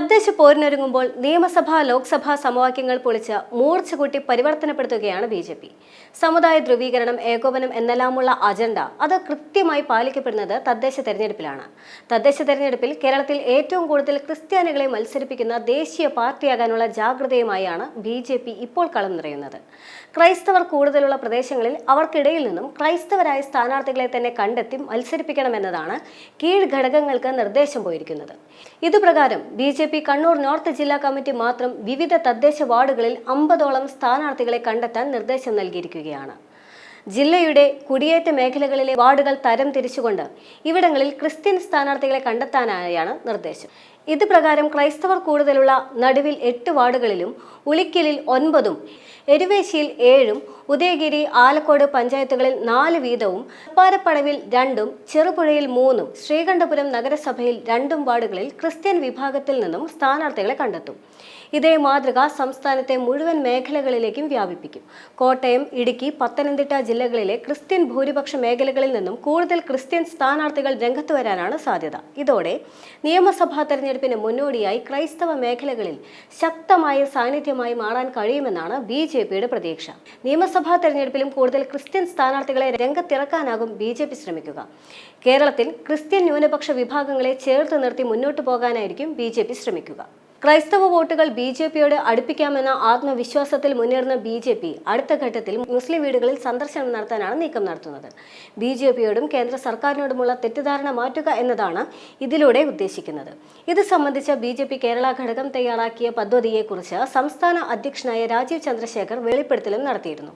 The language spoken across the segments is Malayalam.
തദ്ദേശ പോരിനൊരുങ്ങുമ്പോൾ നിയമസഭ ലോക്സഭാ സമവാക്യങ്ങൾ പൊളിച്ച് മൂർച്ച കൂട്ടി പരിവർത്തനപ്പെടുത്തുകയാണ് ബി ജെ പി. സമുദായ ധ്രുവീകരണം ഏകോപനം എന്നെല്ലാമുള്ള അജണ്ട അത് കൃത്യമായി പാലിക്കപ്പെടുന്നത് തദ്ദേശ തെരഞ്ഞെടുപ്പിലാണ്. തദ്ദേശ തെരഞ്ഞെടുപ്പിൽ കേരളത്തിൽ ഏറ്റവും കൂടുതൽ ക്രിസ്ത്യാനികളെ മത്സരിപ്പിക്കുന്ന ദേശീയ പാർട്ടിയാകാനുള്ള ജാഗ്രതയുമായാണ് ബി ജെ പി ഇപ്പോൾ കളം നിറയുന്നത്. ക്രൈസ്തവർ കൂടുതലുള്ള പ്രദേശങ്ങളിൽ അവർക്കിടയിൽ നിന്നും ക്രൈസ്തവരായ സ്ഥാനാർത്ഥികളെ തന്നെ കണ്ടെത്തി മത്സരിപ്പിക്കണമെന്നതാണ് കീഴ്ഘടകങ്ങൾക്ക് നിർദ്ദേശം പോയിരിക്കുന്നത്. ഇതുപ്രകാരം B J P Kannur north ജില്ലാ കമ്മിറ്റി മാത്രം വിവിധ തദ്ദേശ വാർഡുകളിൽ അമ്പതോളം സ്ഥാനാർത്ഥികളെ കണ്ടെത്താൻ നിർദ്ദേശം നൽകിയിരിക്കുകയാണ്. ജില്ലയുടെ കുടിയേറ്റ മേഖലകളിലെ വാർഡുകൾ തരം തിരിച്ചുകൊണ്ട് ഇവിടങ്ങളിൽ ക്രിസ്ത്യൻ സ്ഥാനാർത്ഥികളെ കണ്ടെത്താനായാണ് നിർദ്ദേശം. ഇത് പ്രകാരം ക്രൈസ്തവർ കൂടുതലുള്ള നടുവിൽ എട്ട് വാർഡുകളിലും ഉളിക്കലിൽ ഒൻപതും എരുവേശിയിൽ ഏഴും ഉദയഗിരി ആലക്കോട് പഞ്ചായത്തുകളിൽ നാല് വീതവും പാരപ്പടവിൽ രണ്ടും ചെറുപുഴയിൽ മൂന്നും ശ്രീകണ്ഠപുരം നഗരസഭയിൽ രണ്ടും വാർഡുകളിൽ ക്രിസ്ത്യൻ വിഭാഗത്തിൽ നിന്നും സ്ഥാനാർത്ഥികളെ കണ്ടെത്തും. ഇതേ മാതൃക സംസ്ഥാനത്തെ മുഴുവൻ മേഖലകളിലേക്കും വ്യാപിപ്പിക്കും. കോട്ടയം ഇടുക്കി പത്തനംതിട്ട ജില്ലകളിലെ ക്രിസ്ത്യൻ ഭൂരിപക്ഷ മേഖലകളിൽ നിന്നും കൂടുതൽ ക്രിസ്ത്യൻ സ്ഥാനാർത്ഥികൾ രംഗത്ത് വരാനാണ് സാധ്യത. ഇതോടെ നിയമസഭാ തെരഞ്ഞെടുപ്പിന് മുന്നോടിയായി ക്രൈസ്തവ മേഖലകളിൽ ശക്തമായ സാന്നിധ്യമായി മാറാൻ കഴിയുമെന്നാണ് ബി ജെ പിയുടെ പ്രതീക്ഷ. നിയമസഭാ തെരഞ്ഞെടുപ്പിലും കൂടുതൽ ക്രിസ്ത്യൻ സ്ഥാനാർത്ഥികളെ രംഗത്തിറക്കാനാകും ബി ജെ പി ശ്രമിക്കുക. കേരളത്തിൽ ക്രിസ്ത്യൻ ന്യൂനപക്ഷ വിഭാഗങ്ങളെ ചേർത്ത് നിർത്തി മുന്നോട്ടു പോകാനായിരിക്കും ബി ജെ പി ശ്രമിക്കുക. ക്രൈസ്തവ വോട്ടുകൾ ബി ജെ പിയോട് അടുപ്പിക്കാമെന്ന ആത്മവിശ്വാസത്തിൽ മുന്നേറുന്ന ബി ജെ പി അടുത്ത ഘട്ടത്തിൽ മുസ്ലിം വീടുകളിൽ സന്ദർശനം നടത്താനാണ് നീക്കം നടത്തുന്നത്. ബി ജെ പിയോടും കേന്ദ്ര സർക്കാരിനോടുമുള്ള തെറ്റിദ്ധാരണ മാറ്റുക എന്നതാണ് ഇതിലൂടെ ഉദ്ദേശിക്കുന്നത്. ഇത് സംബന്ധിച്ച ബി ജെ പി കേരള ഘടകം തയ്യാറാക്കിയ പദ്ധതിയെക്കുറിച്ച് സംസ്ഥാന അധ്യക്ഷനായ രാജീവ് ചന്ദ്രശേഖർ വെളിപ്പെടുത്തലും നടത്തിയിരുന്നു.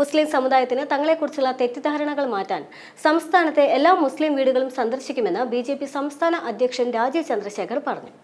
മുസ്ലിം സമുദായത്തിന് തങ്ങളെക്കുറിച്ചുള്ള തെറ്റിദ്ധാരണകൾ മാറ്റാൻ സംസ്ഥാനത്തെ എല്ലാ മുസ്ലിം വീടുകളും സന്ദർശിക്കുമെന്ന് ബി സംസ്ഥാന അധ്യക്ഷൻ രാജീവ് ചന്ദ്രശേഖർ പറഞ്ഞു.